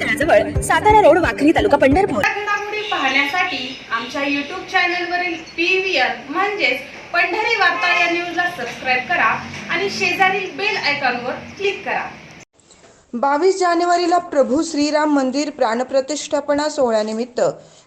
तळाजवळ Satara road Wakhari तालुका पंढरपूर. पाहण्यासाठी आमच्या YouTube चॅनलवरील पी व्ही आर म्हणजेच पंढरी वार्ता या न्यूजला सबस्क्राईब करा आणि शेजारील बेल आयकॉनवर क्लिक करा. बावीस जानेवारीला प्रभू श्रीराम मंदिर प्राणप्रतिष्ठापना सोहळ्यानिमित्त.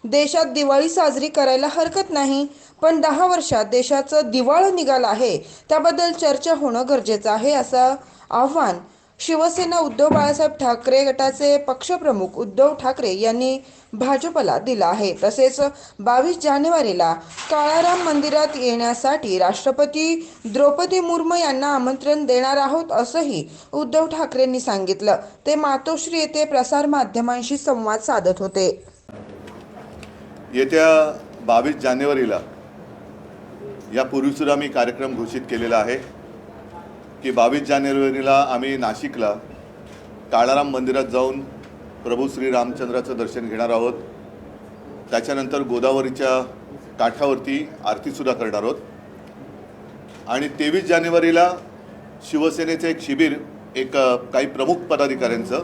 देशात दिवाळी साजरी करायला हरकत नाही पण दहा वर्षात देशाचं दिवाळं निघालं आहे. त्याबद्दल चर्चा होणं गरजेचं आहे असं आव्हान शिवसेना उद्धव बाळासाहेब ठाकरे गटाचे पक्षप्रमुख उद्धव ठाकरे यांनी भाजपला दिला आहे. तसेच बावीस जानेवारीला काळाराम मंदिरात येण्यासाठी राष्ट्रपती द्रौपदी मुर्मू यांना आमंत्रण देणार आहोत असंही उद्धव ठाकरेंनी सांगितलं. ते मातोश्री येथे प्रसारमाध्यमांशी संवाद साधत होते. येत्या बावीस जानेवारीला यापूर्वीसुद्धा मी कार्यक्रम घोषित केलेला आहे. की बावीस जानेवारीला आम्ही नाशिकला काळाराम मंदिरात जाऊन प्रभू श्री रामचंद्राचं दर्शन घेणार आहोत. त्याच्यानंतर गोदावरीच्या काठावरती आरतीसुद्धा करणार आहोत. आणि तेवीस जानेवारीला शिवसेनेचं एक शिबिर एक काही प्रमुख पदाधिकाऱ्यांचं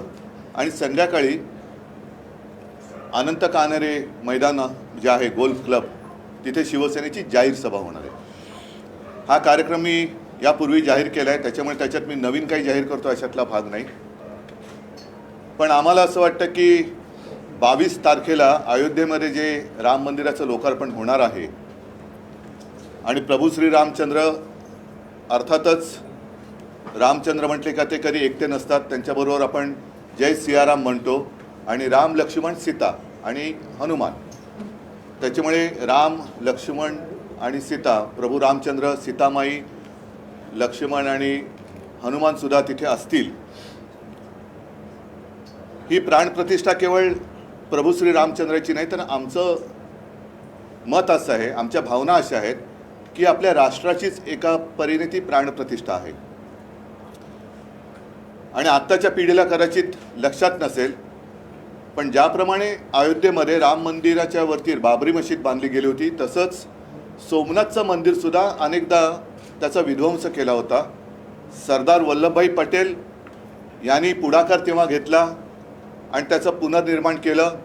आणि संध्याकाळी अनंत कानरे मैदान जे आहे गोल्फ क्लब तिथे शिवसेनेची जाहीर सभा होणार आहे. हा कार्यक्रम मी यापूर्वी जाहीर केला आहे. त्याच्यामुळे त्याच्यात मी नवीन काही जाहीर करतो अशातला भाग नाही. पण आम्हाला असं वाटतं की बावीस तारखेला अयोध्येमध्ये जे राम मंदिराचं लोकार्पण होणार आहे आणि प्रभू श्री रामचंद्र अर्थातच रामचंद्र म्हटले का ते कधी एकटे नसतात त्यांच्याबरोबर आपण जय सियाराम म्हणतो आणि राम लक्ष्मण सीता आणि हनुमान. त्याच्यामुळे राम लक्ष्मण आणि सीता प्रभू रामचंद्र सीतामाई लक्ष्मण आणि हनुमानसुद्धा तिथे असतील. ही प्राणप्रतिष्ठा केवळ प्रभू श्री रामचंद्राची नाही तर आमचं मत असं आहे आमच्या भावना अशा आहेत की आपल्या राष्ट्राचीच एका परीने ती प्राणप्रतिष्ठा आहे. आणि आत्ताच्या पिढीला कदाचित लक्षात नसेल पण ज्याप्रमाणे अयोध्येमध्ये राम मंदिराच्या वरती बाबरी मशीद बांधली गेली होती तसंच सोमनाथचं मंदिरसुद्धा अनेकदा त्याचा विध्वंस केला होता. सरदार वल्लभभाई पटेल यांनी पुढाकार तेव्हा घेतला आणि त्याचं पुनर्निर्माण केलं.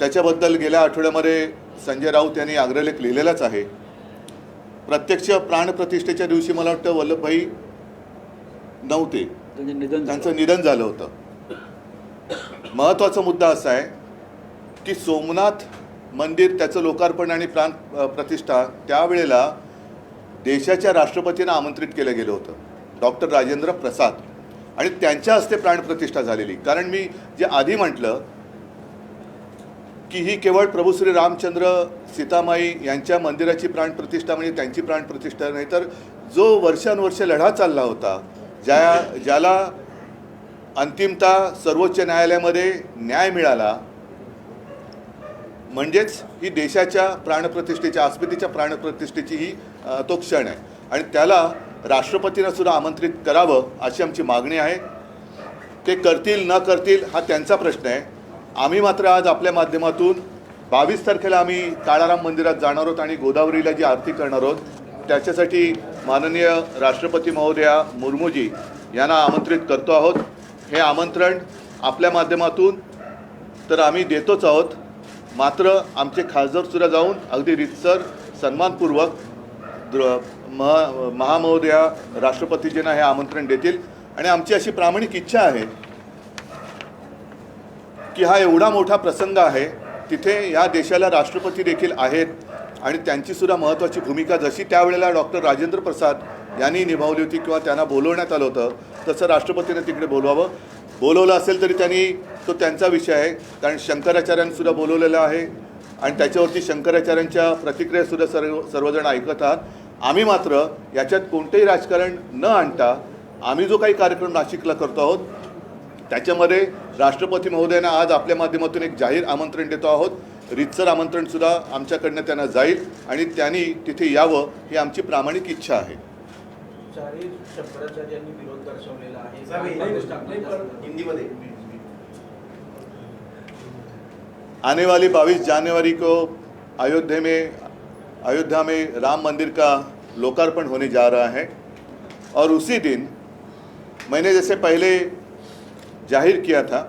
त्याच्याबद्दल गेल्या आठवड्यामध्ये संजय राऊत यांनी अग्रलेख लिहिलेलाच आहे. प्रत्यक्ष प्राणप्रतिष्ठेच्या दिवशी मला वाटतं वल्लभभाई नव्हते. त्यांचे निधन झालं. त्यांचं निधन झालं होतं. महत्त्वाचा मुद्दा असा आहे की सोमनाथ मंदिर त्याचं लोकार्पण आणि प्राण प्रतिष्ठा त्यावेळेला देशाच्या राष्ट्रपतींना आमंत्रित केलं गेलं होतं. डॉक्टर राजेंद्र प्रसाद. आणि त्यांच्या हस्ते प्राणप्रतिष्ठा झालेली. कारण मी जे आधी म्हटलं की ही केवळ प्रभू श्री रामचंद्र सीतामाई यांच्या मंदिराची प्राणप्रतिष्ठा म्हणजे त्यांची प्राणप्रतिष्ठा नाही तर जो वर्षानुवर्ष लढा चालला होता ज्या ज्याला अंतिमता सर्वोच्च न्यायालयामध्ये न्याय मिळाला म्हणजेच ही देशाच्या प्राणप्रतिष्ठेच्या आस्मितेच्या प्राणप्रतिष्ठेची ही तो क्षण आहे. आणि त्याला राष्ट्रपतींना सुद्धा आमंत्रित करावं अशी आमची मागणी आहे. ते करतील न करतील हा त्यांचा प्रश्न आहे. आम्ही मात्र आज आपल्या माध्यमातून बावीस तारखेला आम्ही काळाराम मंदिरात जाणार आहोत आणि गोदावरीला जी आरती करणार आहोत त्याच्यासाठी माननीय राष्ट्रपती महोदया मुर्मूजी यांना आमंत्रित करतो आहोत. हे आमंत्रण आपल्या माध्यमातून तर आम्ही देतोच आहोत. मात्र आमचे खासदारसुद्धा जाऊन अगदी रितसर सन्मानपूर्वक द्र महा महामहोदया राष्ट्रपतीजींना हे आमंत्रण देतील. आणि आमची अशी प्रामाणिक इच्छा आहे की हा एवढा मोठा प्रसंग आहे तिथे या देशाला राष्ट्रपती देखील आहेत आणि त्यांचीसुद्धा महत्त्वाची भूमिका जशी त्यावेळेला डॉक्टर राजेंद्र प्रसाद यांनी निभावली होती किंवा त्यांना बोलवण्यात आलं होतं तसं राष्ट्रपतीने तिकडे बोलवावं. बोलवलं असेल तरी त्यांनी तो त्यांचा विषय आहे कारण शंकराचार्यांसुद्धा बोलवलेला आहे. आणि त्याच्यावरती शंकराचार्यांच्या प्रतिक्रियासुद्धा सर्व सर्वजण ऐकत आहात. आम्ही मात्र याच्यात कोणतेही राजकारण न आणता आम्ही जो काही कार्यक्रम नाशिकला करतो आहोत त्याच्यामध्ये राष्ट्रपती महोदयांना आज आपल्या माध्यमातून एक जाहीर आमंत्रण देतो आहोत. रितसर आमंत्रणसुद्धा आमच्याकडनं त्यांना जाईल आणि त्यांनी तिथे यावं ही आमची प्रामाणिक इच्छा आहे. चारही आने वाली 22 जनवरी को अयोध्या में अयोध्या में राम मंदिर का लोकार्पण होने जा रहा है और उसी दिन मैंने जैसे पहले ज़ाहिर किया था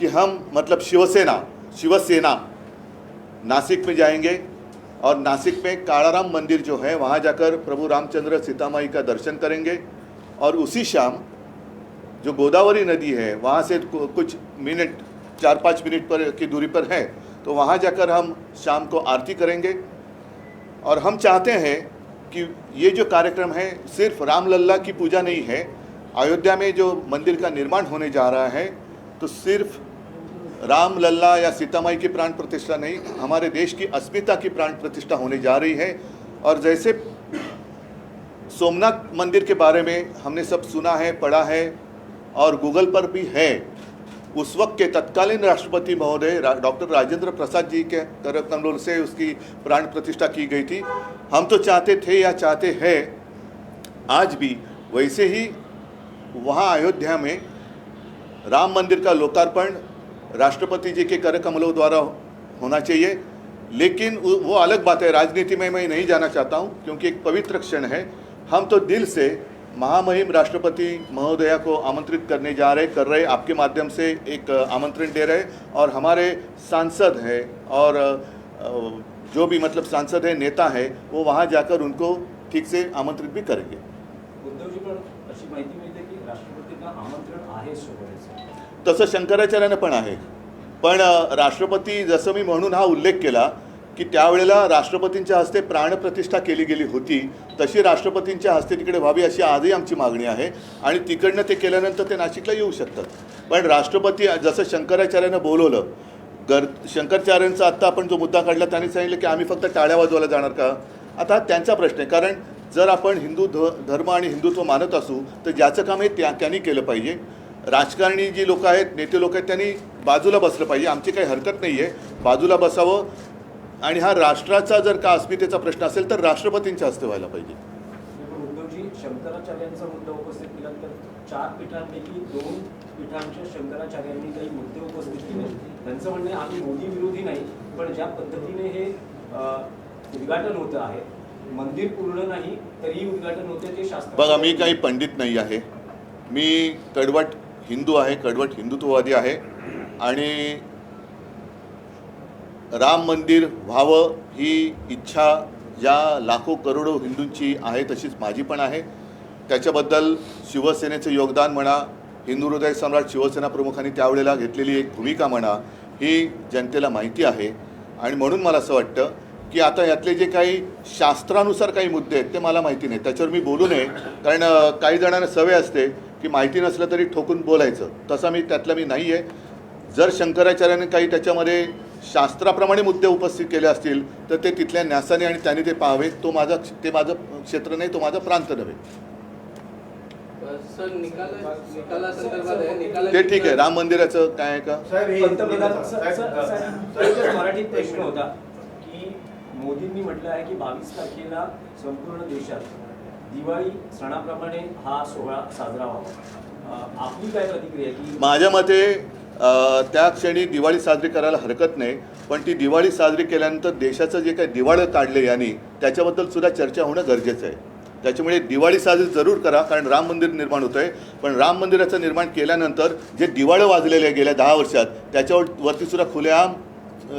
कि हम मतलब शिवसेना शिवसेना नासिक में जाएँगे और नासिक में कालाराम मंदिर जो है वहाँ जाकर प्रभु रामचंद्र सीतामाई का दर्शन करेंगे और उसी शाम जो गोदावरी नदी है, वहाँ से कुछ मिनट चार पाँच मिनट पर की दूरी पर है तो वहाँ जाकर हम शाम को आरती करेंगे। और हम चाहते हैं कि ये जो कार्यक्रम है, सिर्फ़ रामलल्ला की पूजा नहीं है, अयोध्या में जो मंदिर का निर्माण होने जा रहा है तो सिर्फ़ राम लल्ला या सीतामाई की प्राण प्रतिष्ठा नहीं, हमारे देश की अस्मिता की प्राण प्रतिष्ठा होने जा रही है। और जैसे सोमनाथ मंदिर के बारे में हमने सब सुना है, पढ़ा है, और गूगल पर भी है उस वक्त के तत्कालीन राष्ट्रपति महोदय रा, डॉक्टर राजेंद्र प्रसाद जी के कर कमलों से उसकी प्राण प्रतिष्ठा की गई थी। हम तो चाहते थे या चाहते हैं आज भी वैसे ही वहाँ अयोध्या में राम मंदिर का लोकार्पण राष्ट्रपति जी के कर कमलों द्वारा होना चाहिए। लेकिन वो अलग बात है राजनीति में मैं नहीं जाना चाहता हूँ क्योंकि एक पवित्र क्षण है। हम तो दिल से महामहिम राष्ट्रपति महोदया को आमंत्रित करने जा रहे कर रहे आपके माध्यम से एक आमंत्रण दे रहे और हमारे सांसद हैं और जो भी मतलब सांसद है नेता है वो वहाँ जाकर उनको ठीक से आमंत्रित भी करेंगे। तसं शंकराचार्यानं पण आहे. पण राष्ट्रपती जसं मी म्हणून हा उल्लेख केला की त्यावेळेला राष्ट्रपतींच्या हस्ते प्राणप्रतिष्ठा केली गेली होती तशी राष्ट्रपतींच्या हस्ते तिकडे व्हावी अशी आजही आमची मागणी आहे. आणि तिकडनं ते केल्यानंतर ते नाशिकला येऊ शकतात. पण राष्ट्रपती जसं शंकराचार्यानं बोलवलं गर शंकराचार्यांचा आत्ता आपण जो मुद्दा काढला त्यांनी सांगितलं की आम्ही फक्त टाळ्या वाजवायला जाणार का? आता त्यांचा प्रश्न आहे. कारण जर आपण हिंदू ध धर्म आणि हिंदुत्व मानत असू तर ज्याचं काम हे त्या त्यांनी केलं पाहिजे. राजकारणी जी लोकं आहेत नेते लोक आहेत त्यांनी बाजूला बसलं पाहिजे. आमची काही हरकत नाही आहे बाजूला बसावं आणि हा राष्ट्राचा जर का अस्मितेचा प्रश्न असेल तर राष्ट्रपतींच्या हस्ते व्हायला पाहिजे. शंकराचार्यांचा मुद्दा उपस्थित केला तर चार पीठांपैकी दोन पीठांच्या शंकराचार्यांनी काही मुद्दे उपस्थित केले. त्यांचं म्हणणं आम्ही मोदी विरोधी नाही पण ज्या पद्धतीने हे उद्घाटन होतं आहे मंदिर पूर्ण नाही उद्घाटन होते ते शास्त्र बघा मी काही पंडित नाही आहे. मी कडवट हिंदू आहे कडवट हिंदुत्ववादी आहे. आणि राम मंदिर व्हावं ही इच्छा ज्या लाखो करोडो हिंदूंची आहे तशीच माझी पण आहे. त्याच्याबद्दल शिवसेनेचं योगदान म्हणा हिंदू हृदय सम्राट शिवसेना प्रमुखांनी त्यावेळेला घेतलेली एक भूमिका म्हणा ही जनतेला माहिती आहे. आणि म्हणून मला असं वाटतं की आता यातले जे काही शास्त्रानुसार काही मुद्दे आहेत ते मला माहिती नाही. त्याच्यावर मी बोलू नये कारण काही जणांना सवय असते की माहिती नसलं तरी ठोकून बोलायचं. तसा मी त्यातला मी नाही आहे जर शंकराचार्याने काही त्याच्यामध्ये शास्त्राप्रमाणे मुद्दे उपस्थित केले असतील तर ते तिथल्या न्यासाने आणि त्यांनी ते पाहावे तो माझा ते माझं क्षेत्र नाही तो माझा प्रांत नव्हे. सर निकाल निकालासंदर्भात आहे. निकाल ते ठीक आहे. राम मंदिराचं काय आहे का? हे मोदींनी म्हटलं आहे की बावीस तारखेला संपूर्ण देशात दिवाळी सणाप्रमाणे हा सोहळा साजरा व्हावा. आपली काय प्रतिक्रिया माझ्या मते त्या क्षणी दिवाळी साजरी करायला हरकत नाही पण ती दिवाळी साजरी केल्यानंतर देशाचं जे काही दिवाळं काढले यांनी त्याच्याबद्दल सुद्धा चर्चा होणं गरजेचं आहे. त्याच्यामुळे दिवाळी साजरी जरूर करा कारण राम मंदिर निर्माण होतं आहे पण राम मंदिराचं निर्माण केल्यानंतर जे दिवाळं वाजलेले गेल्या दहा वर्षात त्याच्यावर सुद्धा खुलेआम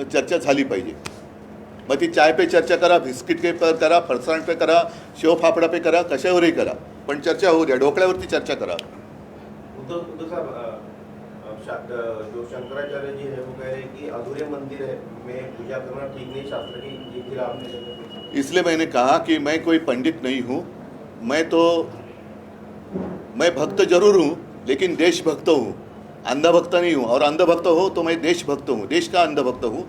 चर्चा झाली पाहिजे. मग ती चाय पे चर्चा करा बिस्किट पे पर करा फरसाण पे करा शेव फाफडा पे करा कशावरही करा. पण चर्चा होऊ द्या डोकळ्यावरती चर्चा करा. जो शंकराचार्य जी है, वो कह रहे हैं कि अधूरे मंदिर है, में पूजा करना ठीक नहीं, शास्त्र की ये फिर आपने इसलिए मैंने कहा कि मैं कोई पंडित नहीं हूँ, मैं तो मैं भक्त ज़रूर हूँ, लेकिन देशभक्त हूँ। अंधभक्त नहीं हूँ, और अंधभक्त हो तो मैं देशभक्त हूँ, देश का अंधभक्त हूँ।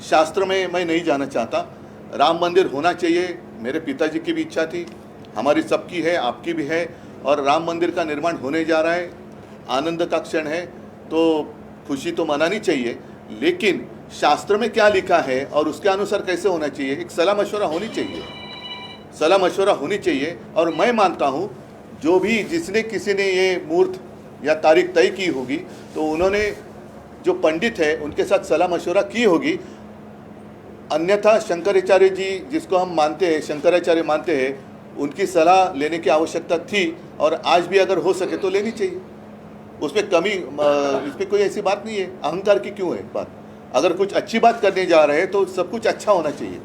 शास्त्र में मैं नहीं जाना चाहता। राम मंदिर होना चाहिए, मेरे पिताजी की भी इच्छा थी, हमारी सबकी है, आपकी भी है, और राम मंदिर का निर्माण होने जा रहा है, आनंद का क्षण है तो खुशी तो मनानी चाहिए, लेकिन शास्त्र में क्या लिखा है और उसके अनुसार कैसे होना चाहिए? एक सलाह मशवरा होनी चाहिए। सलाह मशवरा होनी चाहिए और मैं मानता हूँ, जो भी जिसने किसी ने ये मूर्त या तारीख तय की होगी तो उन्होंने जो पंडित है, उनके साथ सलाह मशवरा की होगी। अन्यथा शंकराचार्य जी, जिसको हम मानते हैं, शंकराचार्य मानते हैं, उनकी सलाह लेने की आवश्यकता थी और आज भी अगर हो सके तो लेनी चाहिए। उसमें कमी इसमें कोई ऐसी बात नहीं है। अहंकार की क्यों है बात? अगर कुछ अच्छी बात करने जा रहे हैं तो सब कुछ अच्छा होना चाहिए।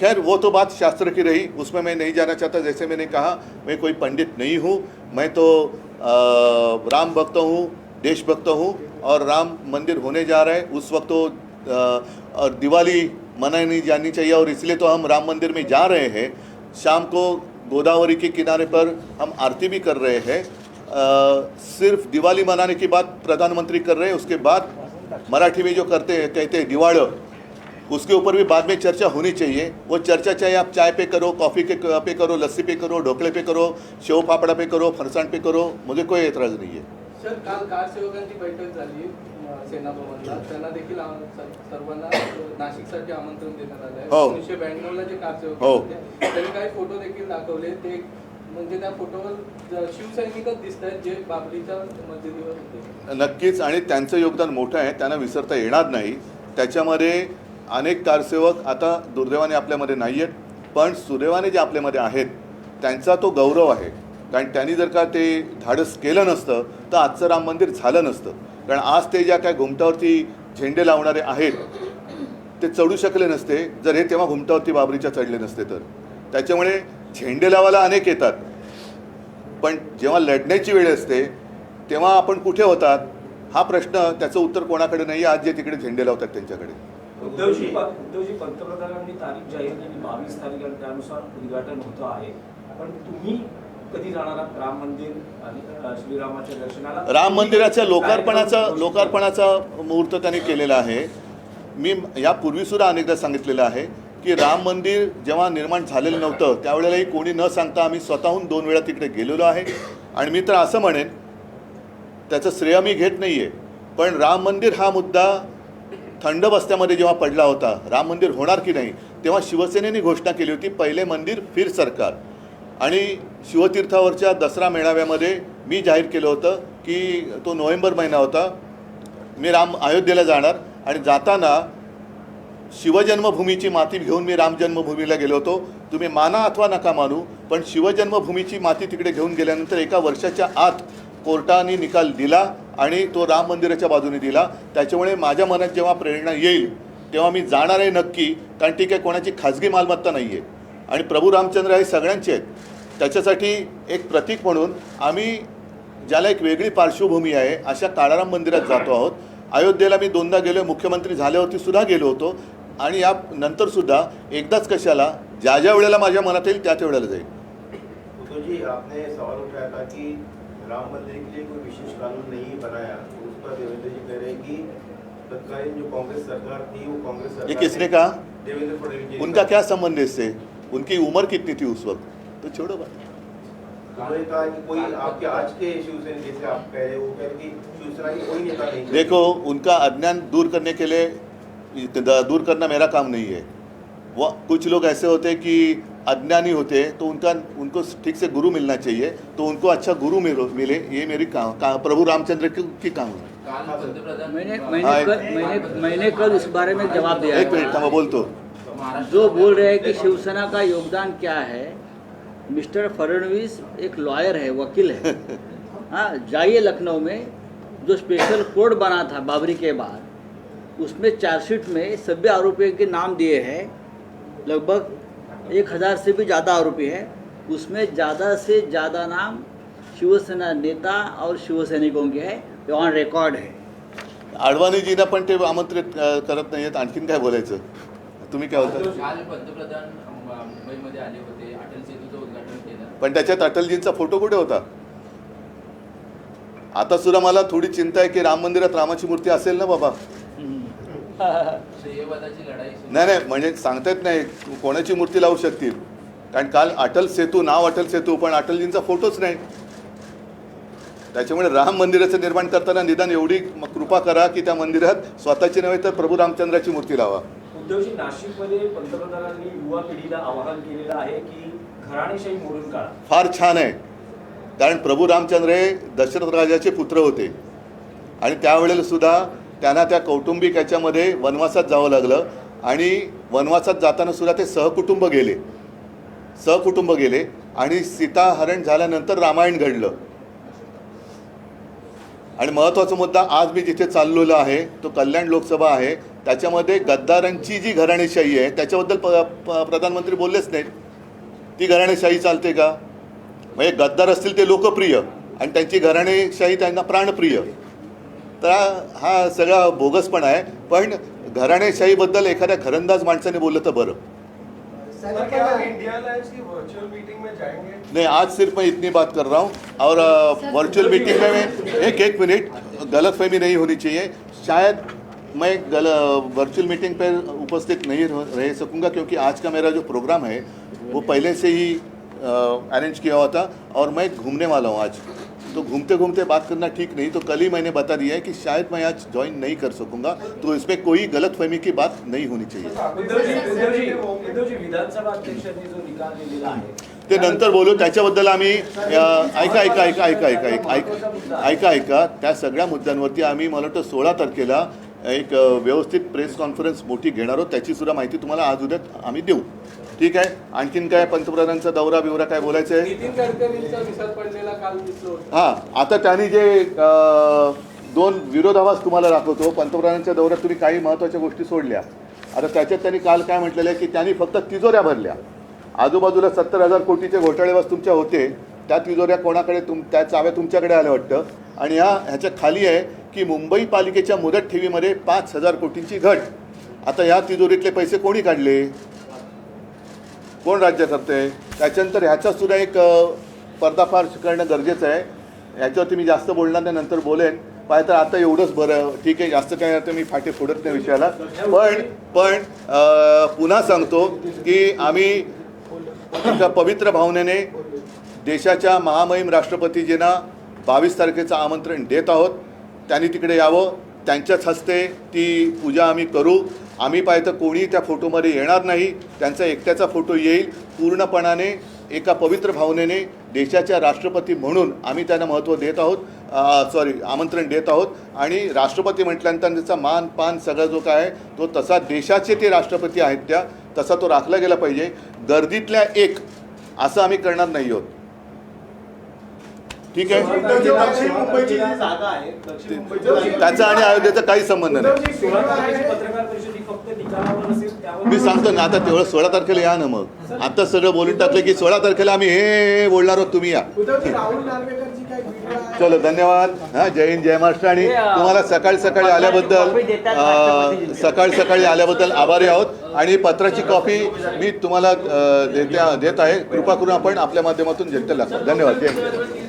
खैर वो तो बात शास्त्र की रही उसमें मैं नहीं जाना चाहता। जैसे मैंने कहा मैं कोई पंडित नहीं हूँ। मैं तो अ, राम भक्त हूँ देशभक्त हूँ और राम मंदिर होने जा रहा है। उस वक्त तो और दिवाली मनाई नहीं जानी चाहिए और इसलिए तो हम राम मंदिर में जा रहे हैं। शाम को गोदावरी के किनारे पर हम आरती भी कर रहे हैं। सिर्फ दिवाली मनाने की बात प्रधानमंत्री कर रहे हैं उसके बाद मराठी में जो करते हैं कहते हैं दिवाड़ उसके ऊपर भी बाद में चर्चा होनी चाहिए। वो चर्चा चाहे आप चाय पे करो कॉफ़ी के पे करो लस्सी पे करो ढोकळे पे करो शेव फाफडा पे करो फरसाण पे करो मुझे कोई एतराज नहीं है। सर काल कार सेवकांची बैठक झाली सेना भवनला त्यांना देखील सर्वांना नाशिकसाठी आमंत्रण देण्यात आलं आहे हो. एकोणीसशे ब्याण्णवला जे कार सेवक हो. होते त्यांनी काही फोटो देखील दाखवले. ते म्हणजे त्या फोटोवर शिवसैनिकच दिसत आहेत जे बाबरीच्या मस्जिदीवर होते. नक्कीच आणि त्यांचं योगदान मोठं आहे त्यांना विसरता येणार नाही. त्याच्यामध्ये अनेक कारसेवक आता दुर्दैवाने आपल्यामध्ये नाही आहेत पण सुदैवाने जे आपल्यामध्ये आहेत त्यांचा तो गौरव आहे. कारण त्यांनी जर का ते धाडस केलं नसतं तर आजचं राम मंदिर झालं नसतं. कारण आज ते ज्या काय घुमटावरती झेंडे लावणारे आहेत ते चढू शकले नसते. जर हे तेव्हा घुमटावरती बाबरीच्या चढले नसते तर. त्याच्यामुळे झेंडे लावायला अनेक येतात. पण जेव्हा लढण्याची वेळ असते तेव्हा आपण कुठे होतात? हा प्रश्न त्याचं उत्तर कोणाकडे नाही आज जे तिकडे झेंडे लावतात त्यांच्याकडे. उद्धवजी उद्धवजी पंतप्रधानांनी तारीख जाहीर केली बावीस त्यानुसार उद्घाटन होतं आहे. पण तुम्ही कधी जाणार आहात? राम मंदिर आणि श्रीरामाच्या दर्शनाला? राम मंदिराच्या लोकार्पणाचा लोकार्पणाचा मुहूर्त त्यांनी केलेला आहे. मी यापूर्वी सुद्धा अनेकदा सांगितलेलं आहे. की राम मंदिर जेव्हा निर्माण झालेलं नव्हतं त्यावेळेलाही कोणी न सांगता आम्ही स्वतःहून दोन वेळा तिकडे गेलेलो आहे. आणि मी तर असं म्हणेन त्याचं श्रेय मी घेत नाही आहे पण राम मंदिर हा मुद्दा थंड बस्त्यामध्ये जेव्हा पडला होता राम मंदिर होणार की नाही तेव्हा शिवसेनेने घोषणा केली होती पहिले मंदिर फिर सरकार. आणि शिवतीर्थावरच्या दसरा मेळाव्यामध्ये मी जाहीर केलं होतं की तो नोव्हेंबर महिना होता मी राम अयोध्येला जाणार आणि जाताना शिवजन्मभूमीची माती घेऊन मी रामजन्मभूमीला गेलो होतो. तुम्ही माना अथवा नका मानू पण शिवजन्मभूमीची माती तिकडे घेऊन गेल्यानंतर एका वर्षाच्या आत कोर्टाने निकाल दिला आणि तो राम मंदिराच्या बाजूने दिला. त्याच्यामुळे माझ्या मनात जेव्हा प्रेरणा येईल तेव्हा मी जाणार आहे नक्की कारण ती काही कोणाची खाजगी मालमत्ता नाही आहे आणि प्रभू रामचंद्र हे सगळ्यांचे आहेत. त्याच्यासाठी एक प्रतीक म्हणून आम्ही ज्याला एक वेगळी पार्श्वभूमी आहे अशा काळाराम मंदिरात जातो आहोत. अयोध्येला मी दोनदा गेलो मुख्यमंत्री झाल्यावरती सुद्धा गेलो होतो. आणि या नंतर सुद्धा एकदाच कशाला ज्या ज्या वेळेला माझ्या मनात येईल त्या त्या वेळेला जाईल. उद्धव जी आपने सवाल उठाया था कि राम मंदिर के लिए कोई विशेष कानून नहीं बनाया। तो उस पर देवेंद्र जी कह रहे हैं कि तत्कालीन जो कांग्रेस सरकार थी वो कांग्रेस सरकार ये किसने कहा? देवेंद्र फडणवीस उनका। क्या संबंध है इससे? उनकी उम्र कितनी थी उस वक्त? तो छोड़ो बात। उन्होंने कहा कि कोई आपके आज के शिवसेना जैसे आप कह रहे हो वो कह रहे कि शिवसेना की कोई नेता नहीं देखो उनका अज्ञान दूर करने के लिए दूर करना मेरा काम नहीं है। वो कुछ लोग ऐसे होते हैं कि अज्ञानी होते हैं तो उनका उनको ठीक से गुरु मिलना चाहिए तो उनको अच्छा गुरु मिले ये मेरी काम का, प्रभु रामचंद्र की, की काम है काल मैंने हाँ, मैंने कल मैंने मैंने कल इस बारे में जवाब दिया एक मिनट है। थांबा बोलतो जो बोल रहे हैं कि शिवसेना का योगदान क्या है मिस्टर फडणवीस एक लॉयर है वकील है। हाँ जाइए लखनऊ में जो स्पेशल कोर्ट बना था बाबरी के बाद उसमें चार्जशीट में सभी आरोपियों के नाम दिए हैं। लगभग एक हज़ार से भी ज़्यादा आरोपी हैं। उसमें ज़्यादा से ज़्यादा नाम शिवसेना नेता और शिवसैनिकों के हैं। ऑन रिकॉर्ड है। अडवाणीजींना पण ते आमंत्रित करत नाही आहेत. आणखीन काय बोलायचं? तुम्ही काय होते. अटल सेतूचं उद्घाटन केलं. पण त्याच्यात अटलजींचा फोटो कुठे होता? आता सुद्धा मला थोडी चिंता आहे की राम मंदिरात रामाची मूर्ती असेल ना बाबा? नाही नाही म्हणजे सांगता येत नाही. कोणाची मूर्ती लावू शकतील? कारण काल अटल सेतू नाव अटल सेतू पण अटलजींचा फोटोच नाही त्याच्यामुळे राम मंदिराचं निर्माण करताना निदान एवढी कृपा करा की त्या मंदिरात स्वतःची नव्हे तर प्रभू रामचंद्राची मूर्ती लावा. उद्धवजी नाशिकमध्ये पंतप्रधानांनी युवा पिढीला आवाहन केलेलं आहे की घराणेशाही मोडून काढा. फार छान आहे. कारण प्रभू रामचंद्र हे दशरथ राजाचे पुत्र होते. आणि त्यावेळेला सुद्धा त्यांना त्या कौटुंबिक याच्यामध्ये वनवासात जावं लागलं आणि वनवासात जाताना सुद्धा ते सहकुटुंब गेले. सहकुटुंब गेले आणि सीताहरण झाल्यानंतर रामायण घडलं. आणि महत्त्वाचा मुद्दा आज मी जिथे चाललेलो आहे तो कल्याण लोकसभा आहे त्याच्यामध्ये गद्दारांची जी घराणेशाही आहे त्याच्याबद्दल प प- प्रधानमंत्री बोललेच नाहीत. ती घराणेशाही चालते का? म्हणजे गद्दार असतील ते लोकप्रिय आणि त्यांची घराणेशाही त्यांना प्राणप्रिय. तर हा- सगळा बोगसपणा आहे. पण घराणेशाहीबद्दल एखाद्या घरंदाज माणसाने बोललं तर बरं. नहीं आज सिर्फ मैं इतनी बात कर रहा हूँ. और वर्चुअल मीटिंग में मैं एक एक मिनट गलत फहमी नहीं होनी चाहिए. शायद मैं गल वर्चुअल मीटिंग पर उपस्थित नहीं रह रह सकूँगा क्योंकि आज का मेरा जो प्रोग्राम है वो पहले से ही अरेंज किया हुआ था और मैं घूमने वाला हूँ आज। तो घूमते घूमते बात करना ठीक नहीं तो कल ही मैंने बता दिया है कि शायद मैं आज ज्वाइन नहीं कर सकूँगा तो इसमें कोई गलत फहमी की बात नहीं होनी चाहिए। ते नंतर बोलू त्याच्याबद्दल आम्ही ऐका ऐका ऐका ऐका ऐका ऐका ऐका ऐका त्या सगळ्या मुद्द्यांवरती आम्ही मला वाटतं सोळा तारखेला एक व्यवस्थित प्रेस कॉन्फरन्स मोठी घेणार आहोत त्याची सुद्धा माहिती तुम्हाला आज उद्या आम्ही देऊ. ठीक आहे. आणखीन काय पंतप्रधानांचा दौरा बिवरा काय बोलायचं आहे हां आता त्यांनी जे दोन विरोधाभास तुम्हाला दाखवतो पंतप्रधानांच्या दौऱ्यात तुम्ही काही महत्त्वाच्या गोष्टी सोडल्या. आता त्याच्यात त्यांनी काल काय म्हटलेलं आहे की त्यांनी फक्त तिजोऱ्या भरल्या. आजूबाजूला सत्तर हजार कोटीचे घोटाळेवास तुमच्या होते. त्या तिजोऱ्या कोणाकडे तुम त्या चाव्या तुमच्याकडे आल्या वाटतं. आणि ह्या ह्याच्या खाली आहे की मुंबई पालिकेच्या मुदत ठेवीमध्ये पाच हजार कोटींची घट. आता ह्या तिजोरीतले पैसे कोणी काढले? कोण राज्य करते त्याच्यानंतर ह्याचासुद्धा एक पर्दाफार पर्दाफाश करणं गरजेचं आहे. ह्याच्यावरती मी जास्त बोलणार नाही नंतर बोलेन. पाय तर आता एवढंच बरं. ठीक आहे जास्त काय आता मी फाटे फोडत नाही विषयाला. पण पण पुन्हा सांगतो की आम्ही एका पवित्र भावनेने देशाच्या महामहिम राष्ट्रपतीजींना बावीस तारखेचं आमंत्रण देत आहोत. त्यांनी तिकडे यावं. त्यांच्याच हस्ते ती पूजा आम्ही करू. आम्ही पाहिजे कोणी त्या फोटोमध्ये येणार नाही. त्यांचा एकट्याचा फोटो येईल. पूर्णपणाने एका पवित्र भावनेने देशाच्या राष्ट्रपती म्हणून आम्ही त्यांना महत्त्व देत आहोत. सॉरी आमंत्रण देत आहोत. आणि राष्ट्रपती म्हटल्यानंतर त्यांचा मान पान सगळा जो काय आहे तो तसा देशाचे ते राष्ट्रपती आहेत त्या तसा तो राखला गेला पाहिजे. गर्दीतल्या एक असं आम्ही करणार नाही आहोत. ठीक आहे. दक्षिण मुंबईची जी जागा आहे. दक्षिण मुंबईची त्याचा आणि अयोध्येचा काही संबंध नाही. सोळा तारखेची पत्रकार परिषद ही फक्त निकालावर असेल त्यावर मी सांगतो ना आता तेवढं सोळा तारखेला या ना मग. आता सगळं बोलून टाकलं की सोळा तारखेला आम्ही हे हे बोलणार आहोत तुम्ही या. चलो धन्यवाद. हा जय हिंद जय महाराष्ट्र. आणि तुम्हाला सकाळी सकाळी आल्याबद्दल सकाळी सकाळी आल्याबद्दल आभारी आहोत. आणि पत्राची कॉपी मी तुम्हाला देत्या देत आहे. कृपा करून आपण आपल्या माध्यमातून जनतेला. धन्यवाद. जय